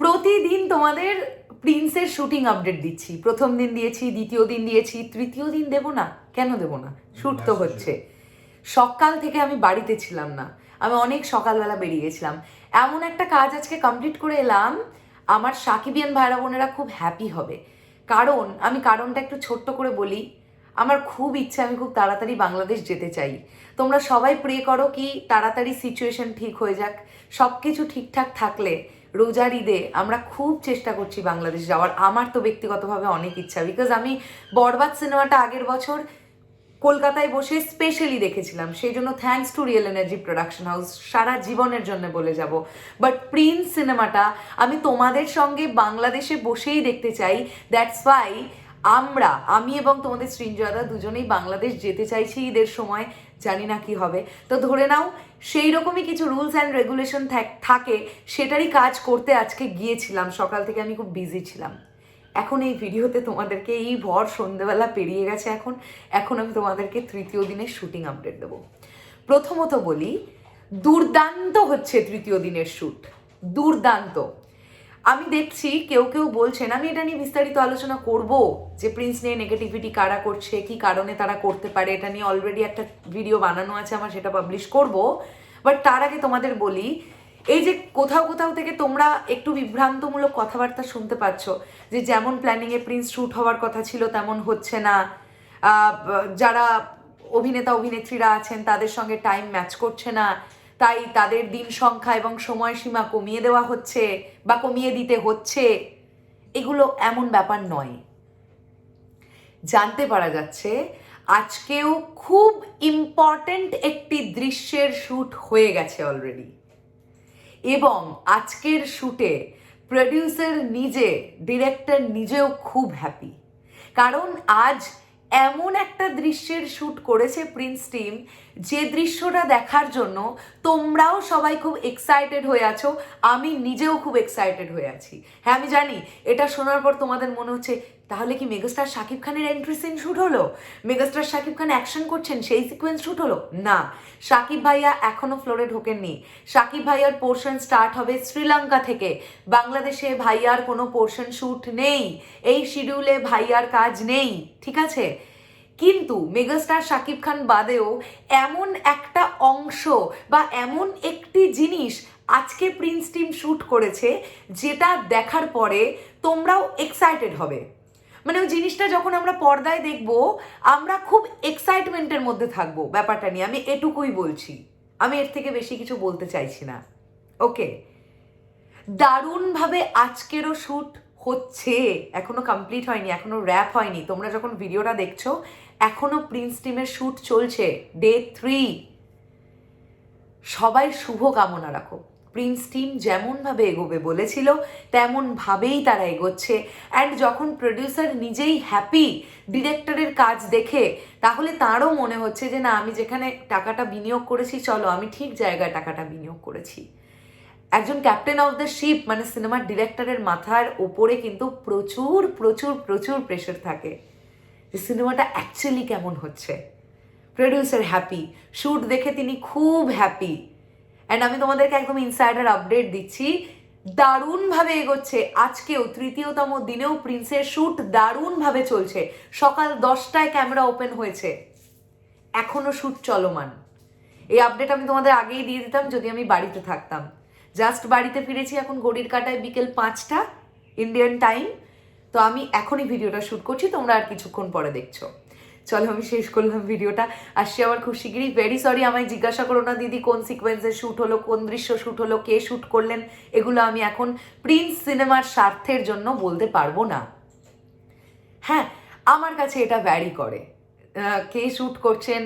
প্রতিদিন তোমাদের প্রিন্সের shooting update দিচ্ছি। প্রথম দিন দিয়েছি দ্বিতীয় দিন দিয়েছি তৃতীয় দিন দেব না? কেন দেব না? শুট তো হচ্ছে। সকাল থেকে আমি বাড়িতে ছিলাম না। আমি অনেক সকালবেলা বেরিয়ে গেছিলাম। এমন একটা কাজ আজকে কমপ্লিট করে এলাম। আমার সাকিবিয়ান ভাইরা বোনেরা খুব হ্যাপি হবে। কারণ আমি কারণটা একটু ছোট্ট করে বলি। আমার খুব ইচ্ছা আমি খুব তাড়াতাড়ি বাংলাদেশ যেতে চাই। তোমরা সবাই প্রে করো কি তাড়াতাড়ি সিচুয়েশন ঠিক হয়ে যাক। সব কিছু ঠিকঠাক থাকলে রোজার ঈদে আমরা খুব চেষ্টা করছি বাংলাদেশ যাওয়ার। আমার তো ব্যক্তিগতভাবে অনেক ইচ্ছা বিকজ আমি বরবাদ সিনেমাটা আগের বছর কলকাতায় বসে স্পেশালি দেখেছিলাম। সেই জন্য thanks to Real Energy Production House সারা জীবনের জন্য বলে যাব। বাট প্রিন্স সিনেমাটা আমি তোমাদের সঙ্গে বাংলাদেশে বসেই দেখতে চাই। দ্যাটস ওয়াই আমরা, আমি এবং তোমাদের সৃঞ্জয়দা দুজনেই বাংলাদেশ যেতে চাইছি ঈদের সময়, জানি না কি হবে। তো ধরে নাও সেই রকমই কিছু রুলস অ্যান্ড রেগুলেশন থাকে সেটারই কাজ করতে আজকে গিয়েছিলাম। সকাল থেকে আমি খুব বিজি ছিলাম। এখন এই ভিডিওতে তোমাদেরকে এই ভর সন্ধেবেলা পেরিয়ে গেছে এখন। এখন আমি তোমাদেরকে তৃতীয় দিনের শুটিং আপডেট দেবো। প্রথমত বলি, দুর্দান্ত হচ্ছে তৃতীয় দিনের শ্যুট দুর্দান্ত। আমি দেখছি কেউ কেউ বলছেন, আমি এটা নিয়ে বিস্তারিত আলোচনা করব, যে প্রিন্স নিয়ে নেগেটিভিটি কারা করছে, কি কারণে তারা করতে পারে, এটা নিয়ে অলরেডি একটা ভিডিও বানানো আছে, আমার সেটা পাবলিশ করব। বাট তার আগে তোমাদের বলি, এই যে কোথাও কোথাও থেকে তোমরা একটু বিভ্রান্তমূলক কথাবার্তা শুনতে পাচ্ছ, যে যেমন প্ল্যানিংয়ে প্রিন্স শ্যুট হওয়ার কথা ছিল, তেমন হচ্ছে না। যারা অভিনেতা, অভিনেত্রীরা আছেন, তাদের সঙ্গে টাইম ম্যাচ করছে না। তাই তাদের দিন সংখ্যা এবং সময়সীমা কমিয়ে দেওয়া হচ্ছে বা কমিয়ে দিতে হচ্ছে, এগুলো এমন ব্যাপার নয়। জানতে পারা যাচ্ছে, আজকেও খুব ইম্পর্ট্যান্ট একটি দৃশ্যের শ্যুট হয়ে গেছে অলরেডি এবং আজকের শ্যুটে প্রডিউসার নিজে ডিরেক্টর নিজেও খুব হ্যাপি কারণ আজ এমন একটা দৃশ্যের শ্যুট করেছে প্রিন্স টিম, যে দৃশ্যটা দেখার জন্য তোমরাও সবাই খুব এক্সাইটেড হয়ে আছো, আমি নিজেও খুব এক্সাইটেড হয়ে আছি। হ্যাঁ আমি জানি এটা শোনার পর তোমাদের মনে হচ্ছে তাহলে কি মেগাস্টার শাকিব খানের এন্ট্রি সিন শ্যুট হলো? মেগাস্টার শাকিব খান অ্যাকশন করছেন, সেই সিকোয়েন্স শ্যুট হলো? না। শাকিব ভাইয়া এখনও ফ্লোরে ঢোকেননি। শাকিব ভাইয়ার পোর্শন স্টার্ট হবে শ্রীলঙ্কা থেকে। বাংলাদেশে ভাইয়ার কোনো পোর্শন শ্যুট নেই। এই শিডিউলে ভাইয়ার কাজ নেই। ঠিক আছে? কিন্তু মেগাস্টার শাকিব খান বাদেও এমন একটা অংশ বা এমন একটি জিনিস আজকে প্রিন্স টিম শ্যুট করেছে, যেটা দেখার পরে তোমরাও এক্সাইটেড হবে। মানে ওই জিনিসটা যখন আমরা পর্দায় দেখব, আমরা খুব এক্সাইটমেন্টের মধ্যে থাকব ব্যাপারটা নিয়ে। আমি এটুকুই বলছি। আমি এর থেকে বেশি কিছু বলতে চাইছি না। ওকে? দারুণভাবে আজকেরও শ্যুট হচ্ছে। এখনও কমপ্লিট হয়নি, এখনও র্যাপ হয়নি। তোমরা যখন ভিডিওটা দেখছ, এখনও প্রিন্স টিমের শ্যুট চলছে। ডে থ্রি সবাই শুভ কামনা রাখো। প্রিন্স টিম যেমনভাবে এগোবে বলেছিল, তেমনভাবেই তারা এগোচ্ছে। অ্যান্ড যখন প্রডিউসার নিজেই হ্যাপি ডিরেক্টরের কাজ দেখে, তাহলে তারও মনে হচ্ছে যে, না, আমি যেখানে টাকাটা বিনিয়োগ করেছি, চলো, আমি ঠিক জায়গায় টাকাটা বিনিয়োগ করেছি। একজন ক্যাপ্টেন অফ দ্য শিপ মানে সিনেমার ডিরেক্টরের মাথার ওপরে কিন্তু প্রচুর প্রচুর প্রচুর প্রেশার থাকে যে, সিনেমাটা অ্যাকচুয়ালি কেমন হচ্ছে? প্রডিউসার হ্যাপি শ্যুট দেখে তিনি খুব হ্যাপি অ্যান্ড আমি তোমাদেরকে একদম ইনসাইডার আপডেট দিচ্ছি। দারুণভাবে এগোচ্ছে। আজকেও তৃতীয়তম দিনেও প্রিন্সের শ্যুট দারুণভাবে চলছে। সকাল দশটায় ক্যামেরা ওপেন হয়েছে। এখনও শ্যুট চলমান। এই আপডেট আমি তোমাদের আগেই দিয়ে দিতাম, যদি আমি বাড়িতে থাকতাম। জাস্ট বাড়িতে ফিরেছি এখন গড়ির কাটায় বিকেল পাঁচটা ইন্ডিয়ান টাইম তো আমি এখনই ভিডিওটা শ্যুট করছি, তোমরা আর কিছুক্ষণ পরে দেখছ। চলো আমি শেষ করলাম ভিডিওটা। আসছি আবার খুব শিগগিরই ভেরি সরি আমায় জিজ্ঞাসা করো না দিদি কোন সিকোয়েন্সে শ্যুট হলো, কোন দৃশ্য শ্যুট হলো, কে শ্যুট করলেন, এগুলো আমি এখন প্রিন্স সিনেমার স্বার্থের জন্য বলতে পারব না। হ্যাঁ আমার কাছে এটা ভ্যারি করে। কে শ্যুট করছেন,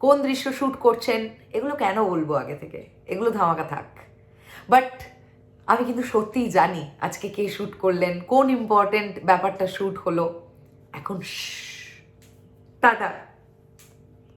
কোন দৃশ্য শ্যুট করছেন, এগুলো কেন বলব আগে থেকে? এগুলো ধামাকা থাক। বাট আমি কিন্তু সত্যিই জানি আজকে কে শ্যুট করলেন, কোন ইম্পর্টেন্ট ব্যাপারটা শ্যুট হলো। এখন 大胆